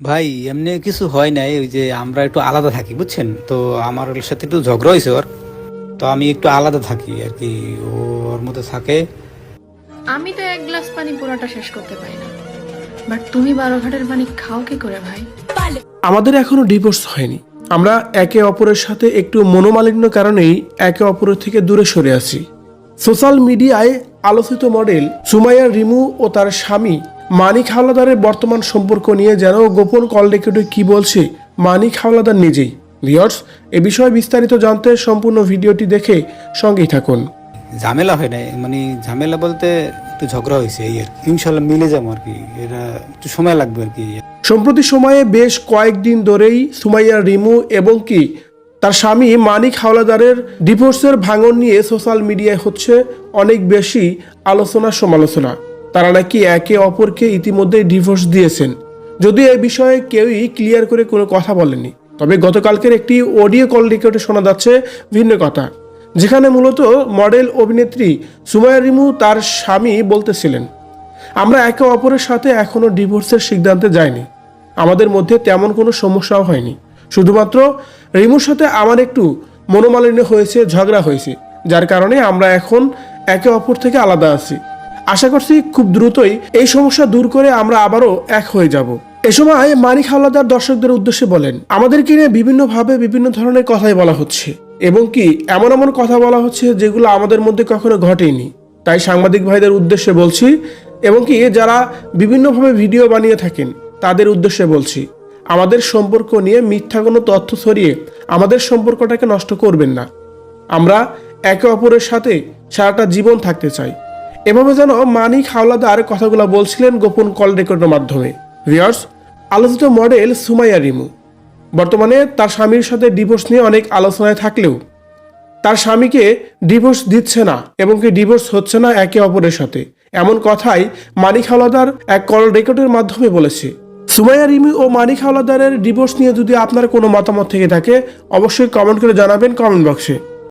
ভাই এমনি কিছু হয় নাই ওই যে আমরা একটু আলাদা থাকি বুঝছেন? তো আমার ওর সাথে একটু ঝগড়া হয়েছে ওর। তো আমি একটু আলাদা থাকি আর কি ওর মধ্যে থাকে। আমি তো এক গ্লাস পানি পুরোটা শেষ করতে পারি না। বাট তুমি বারো ঘাটের পানি খাও কি করে ভাই? আমাদের এখনও ডিভোর্স হয়নি। আমরা একে অপরের সাথে একটু মনোমালিন্য কারণেই একে অপরের থেকে দূরে সরে আছি। সোশ্যাল মিডিয়ায় আলোচিত মডেল সুমাইয়া রিমু ও তার স্বামী মানিক হাওলাদারের বর্তমান সম্পর্ক নিয়ে যেন গোপন কল রেকর্ডে কি বলছে মানিক হাওলাদার নিজেই। ভিওর্স এ বিষয়ে বিস্তারিত জানতে সম্পূর্ণ ভিডিওটি দেখে সঙ্গেই থাকুন। ঝামেলা হয় নাই মানে ঝামেলা বলতে একটু ঝগড়া হয়েছে এই আর কি। ইনশাল্লাহ মিলে যাব আর কি এটা একটু সময় লাগবে আর কি। সম্প্রতি সময়ে বেশ কয়েকদিন ধরেই সুমাইয়া রিমু এবং কি তার স্বামী মানিক হাওলাদারের ডিভোর্সের ভাঙন নিয়ে সোশ্যাল মিডিয়ায় হচ্ছে অনেক বেশি আলোচনা সমালোচনা তারা নাকি একে অপরকে ইতিমধ্যে ডিভোর্স দিয়েছেন। যদিও এই বিষয়ে কেউই ক্লিয়ার করে কোনো কথা বলেনি তবে গতকালকের একটি অডিও কল রেকর্ডে শোনা যাচ্ছে ভিন্ন কথা। যেখানে মূলত মডেল অভিনেত্রী সুমাইয়া রিমু তার স্বামী বলতেছিলেন, আমরা একে অপরের সাথে এখনও ডিভোর্সের সিদ্ধান্তে যাইনি। আমাদের মধ্যে তেমন কোনো সমস্যাও হয়নি। শুধুমাত্র রিমুর সাথে আমার একটু মনোমালিন্য হয়েছে, ঝগড়া হয়েছে। যার কারণে আমরা এখন একে অপর থেকে আলাদা আছি। আশা করছি খুব দ্রুতই এই সমস্যা দূর করে আমরা আবারও এক হয়ে যাব। এ সময় মানিক হাওলাদার দর্শকদের উদ্দেশ্যে বলেন, আমাদেরকে নিয়ে বিভিন্নভাবে বিভিন্ন ধরনের কথাই বলা হচ্ছে এবং কি এমন এমন কথা বলা হচ্ছে যেগুলো আমাদের মধ্যে কখনো ঘটেনি তাই সাংবাদিক ভাইদের উদ্দেশ্যে বলছি এবং কি যারা বিভিন্নভাবে ভিডিও বানিয়ে থাকেন, তাদের উদ্দেশ্যে বলছি, আমাদের সম্পর্ক নিয়ে মিথ্যা কোনো তথ্য ছড়িয়ে আমাদের সম্পর্কটাকে নষ্ট করবেন না। আমরা একে অপরের সাথে সারাটা জীবন থাকতে চাই। এভাবে যেন মানিক হাওলাদার কথাগুলো বলছিলেন গোপন কল রেকর্ডের মাধ্যমে। ভিয়ার্স আলোচিত মডেল সুমাইয়া রিমু। বর্তমানে তার স্বামীর সাথে ডিভোর্স নিয়ে অনেক আলোচনায় থাকলেও তার স্বামীকে ডিভোর্স দিচ্ছে না এবং কি ডিভোর্স হচ্ছে না একে অপরের সাথে। এমন কথাই মানিক হাওলাদার এক কল রেকর্ডের মাধ্যমে বলেছে। সুমাইয়া রিমি ও মানিক হাওলাদারের ডিভোর্স নিয়ে যদি আপনার কোনো মতামত থেকে থাকে, অবশ্যই কমেন্ট করে জানাবেন কমেন্ট বক্সে।